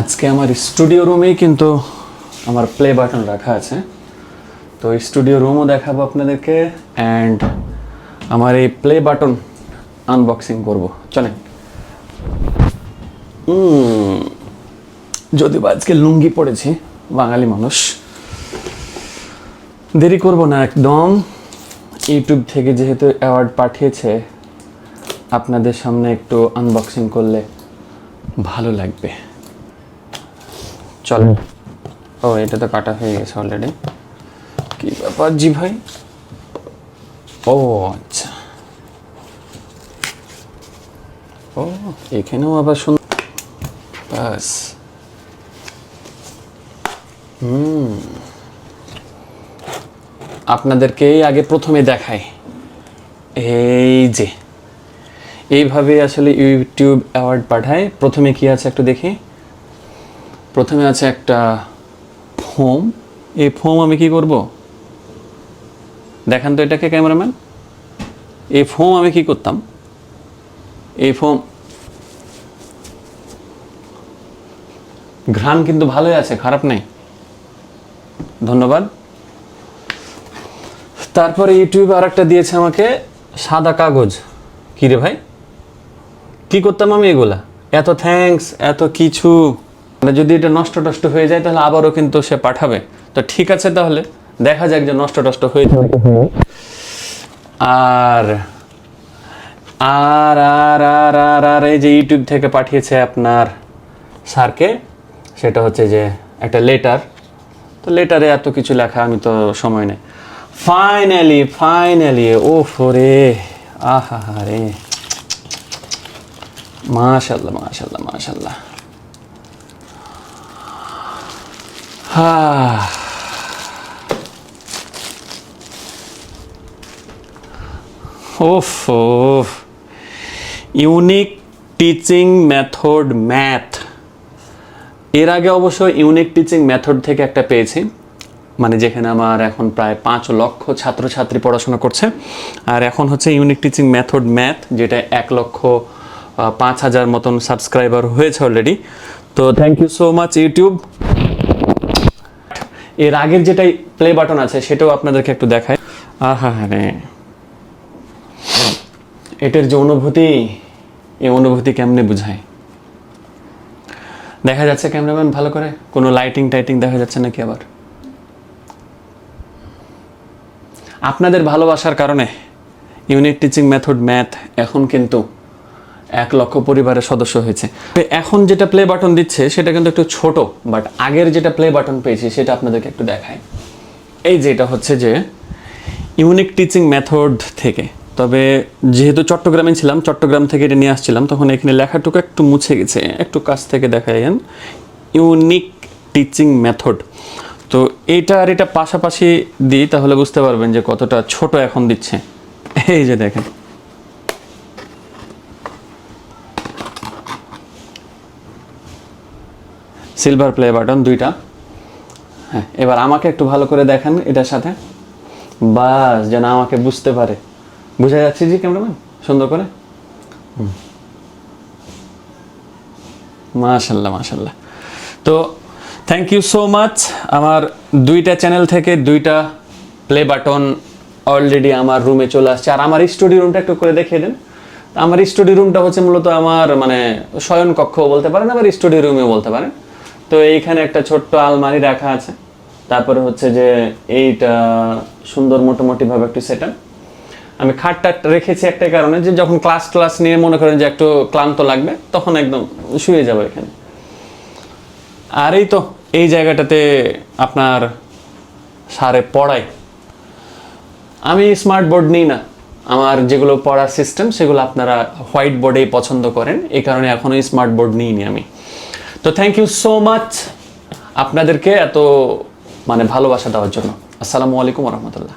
আজকে আমার স্টুডিও রুমেই কিন্তু আমার প্লে বাটন রাখা আছে। তো এই স্টুডিও রুমও দেখাবো আপনাদেরকে অ্যান্ড আমার এই প্লে বাটন আনবক্সিং করব। চলেন। যদিও আজকে লুঙ্গি পড়েছি বাঙালি মানুষ, দেরি করব না একদম। ইউটিউব থেকে যেহেতু অ্যাওয়ার্ড পাঠিয়েছে, আপনাদের সামনে একটু আনবক্সিং করলে ভালো লাগবে। চলেন ও এটা তো কাটা হয়ে গেছে অলরেডি কি ব্যাপার জি ভাই? ও আচ্ছা। ও এখানেও আবার শুন বাস হুম। আপনাদেরকেই আগে প্রথমে দেখাই। এই যে। এইভাবে আসলে ইউটিউব অ্যাওয়ার্ড পাঠায়। প্রথমে কি আছে একটু দেখি। প্রথমে আছে একটা ফোম। এই ফোম আমি কি করব? দেখান তো এটাকে ক্যামেরাম্যান। এই ফোম আমি কি করতাম? এই ফোম ঘ্রাণ কিন্তু ভালোই আছে, খারাপ নেই। ধন্যবাদ। তারপরে ইউটিউবে আর একটা দিয়েছে আমাকে, সাদা কাগজ। কি রে ভাই? কি করতাম আমি এগুলা? এত থ্যাঙ্কস এত কিছু। মানে যদি এটা নষ্ট টষ্ট হয়ে যায় তাহলে আবারও কিন্তু সে পাঠাবে। তো ঠিক আছে তাহলে দেখা যাক যে নষ্ট টষ্ট হয়ে যাবে আর আর আর আর আর আর এই যে ইউটিউব থেকে পাঠিয়েছে আপনার স্যারকে সেটা হচ্ছে যে একটা লেটার তো লেটারে এত কিছু লেখা আমি তো সময় নেই। ফাইনালি ফাইনালি ও রে আহা রে মাশাল্লাহ মাশাল্লাহ মাশাল্লাহ। ওফ ইউনিক টিচিং মেথড ম্যাথ এর আগে অবশ্য ইউনিক টিচিং মেথড থেকে একটা পেয়েছি মানে যেখানে আমার এখন প্রায় পাঁচ লক্ষ ছাত্রছাত্রী পড়াশোনা করছে। আর এখন হচ্ছে ইউনিক টিচিং মেথড ম্যাথ যেটা এক লক্ষ পাঁচ হাজার মতন সাবস্ক্রাইবার হয়েছে অলরেডি তো thank you so much YouTube এর আগের যেটাই প্লে বাটন আছে, সেটাও আপনাদেরকে একটু দেখায় আহা রে। এটার যে অনুভূতি এই অনুভূতি কেমনে বুঝায়? দেখা যাচ্ছে ক্যামেরাম্যান ভালো করে? কোনো লাইটিং টাইটিং দেখা যাচ্ছে নাকি আবার? আপনাদের ভালোবাসার কারণে ইউনিট টিচিং মেথড ম্যাথ এখন কিন্তু এক লক্ষ পরিবারের সদস্য হয়েছে। এখন যেটা প্লে বাটন দিচ্ছে, সেটা কিন্তু একটু ছোট বাট আগের যেটা প্লে বাটন পেয়েছি, সেটা আপনাদেরকে একটু দেখায় এই যেটা হচ্ছে যে ইউনিক টিচিং মেথড থেকে। তবে যেহেতু চট্টগ্রামে ছিলাম, চট্টগ্রাম থেকে এটা নিয়ে আসছিলাম, তখন এখানে লেখাটুকু একটু মুছে গেছে। একটু কাছ থেকে দেখাইন ইউনিক টিচিং মেথড তো এটা আর এটা পাশাপাশি দিই, তাহলে বুঝতে পারবেন যে কতটা ছোট এখন দিচ্ছে। এই যে দেখেন। সিলভার প্লে বাটন দুইটা। হ্যাঁ এবার আমাকে একটু ভালো করে দেখান এটার সাথে। বাস, যেন আমাকে বুঝতে পারে। বুঝা যাচ্ছে জি ক্যামেরাম্যান? সুন্দর করে? মাশাল্লাহ মাশাল্লাহ। তো থ্যাংক ইউ সো মাচ আমার দুইটা চ্যানেল থেকে দুইটা প্লে বাটন অলরেডি আমার রুমে চলে আসছে। আর আমার স্টুডিও রুমটা একটু করে দেখিয়ে দেন। আমার স্টুডিও রুমটা হচ্ছে মূলত আমার মানে শয়ন কক্ষ বলতে পারেন, আবার স্টুডিও রুমেও বলতে পারেন। তো এইখানে একটা ছোট্ট আলমারি রাখা আছে। তারপরে হচ্ছে যে এইটা সুন্দর মোটামুটি ভাবে একটু সেট আমি খাটটা রেখেছি একটা কারণে যে যখন ক্লাস ক্লাস নিয়ে মনে করেন যে একটু ক্লান্ত লাগবে, তখন একদম শুয়ে যাব এখানে। আর এই তো, এই জায়গাটাতে আপনার সারে পড়াই। আমি স্মার্ট বোর্ড নিই না। আমার যেগুলো পড়ার সিস্টেম সেগুলো আপনারা হোয়াইট বোর্ডেই পছন্দ করেন। এই কারণে এখনও স্মার্ট বোর্ড নিইনি আমি। তো থ্যাংক ইউ সো মাচ আপনাদেরকে এত মানে ভালোবাসা দেওয়ার জন্য। আসসালামু আলাইকুম রহমতুল্লাহ।